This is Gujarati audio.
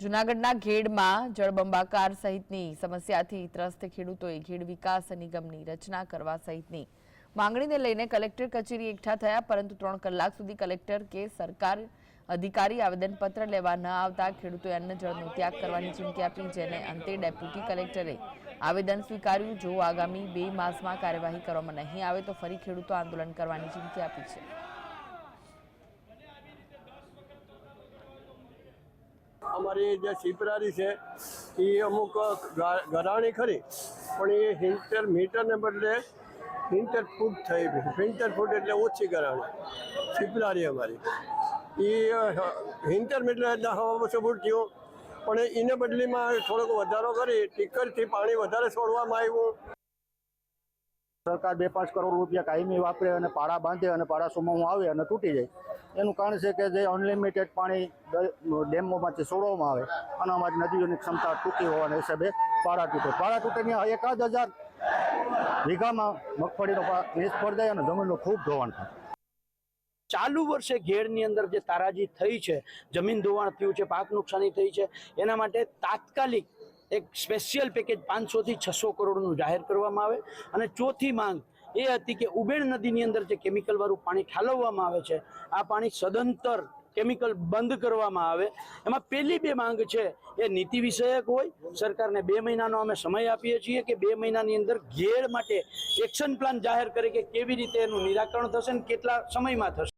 જૂનાગઢના ઘેડમાં જળબંબાકાર સહિતની સમસ્યાથી ત્રસ્ત ખેડૂતોએ ઘેડ વિકાસ નિગમની રચના કરવા સહિતની માંગણીને લઈને કલેક્ટર કચેરી એકઠા થયા, પરંતુ ત્રણ કલાક સુધી કલેક્ટર કે સરકાર અધિકારી આવેદનપત્ર લેવા ન આવતા ખેડૂતોએ અન્ન જળનો ત્યાગ કરવાની ચીમકી આપી, જેને અંતે ડેપ્યુટી કલેક્ટરે આવેદન સ્વીકાર્યું. જો આગામી બે માસમાં કાર્યવાહી કરવામાં નહીં આવે, તો ફરી ખેડૂતો આંદોલન કરવાની ચીમકી આપી છે. અમારી જે શિપરારી છે, એ અમુક ઘરાણી ખરી, પણ એ હિન્ટર, મીટરને બદલે હિન્ટર ફૂટ થઈ હિન્ટર ફૂટ એટલે ઓછી ગરાણી, શિપરારી અમારી. એ હિન્ટર મીટર એટલે હવા બસો ફૂટ થયું, પણ એને બદલીમાં થોડોક વધારો કરી, ટીકરથી પાણી વધારે છોડવામાં આવ્યું. સરકાર બે પાંચ કરોડ રૂપિયા કાયમી વાપરે અને પાડા બાંધે અને પાડા સુમાવું આવે અને તૂટી જાય. એનું કારણ છે કે જે અનલિમિટેડ પાણી ડેમોમાંથી છોડવામાં આવે. અને અમારી નદીઓની ક્ષમતા તૂટી હોવાના હિસાબે પાડા તૂટે. પાડા તૂટેની એકાદ હજાર વીઘામાં મગફળીનો પાક નિષ્ફળ જાય અને જમીનનું ખૂબ ધોવાણ થાય. ચાલુ વર્ષે ઘેરની અંદર જે તારાજી થઈ છે, જમીન ધોવાણ થયું છે, પાક નુકસાની થઈ છે, એના માટે તાત્કાલિક એક સ્પેશિયલ પેકેજ પાંચસોથી છસો કરોડનું જાહેર કરવામાં આવે. અને ચોથી માંગ એ હતી કે ઉબેણ નદીની અંદર જે કેમિકલવાળું પાણી ઠાલવવામાં આવે છે, આ પાણી સદંતર કેમિકલ બંધ કરવામાં આવે. એમાં પહેલી બે માંગ છે, એ નીતિ વિષયક હોય, સરકારને બે મહિનાનો અમે સમય આપીએ છીએ કે બે મહિનાની અંદર ઘેર માટે એક્શન પ્લાન જાહેર કરે કે કેવી રીતે એનું નિરાકરણ થશે ને કેટલા સમયમાં થશે.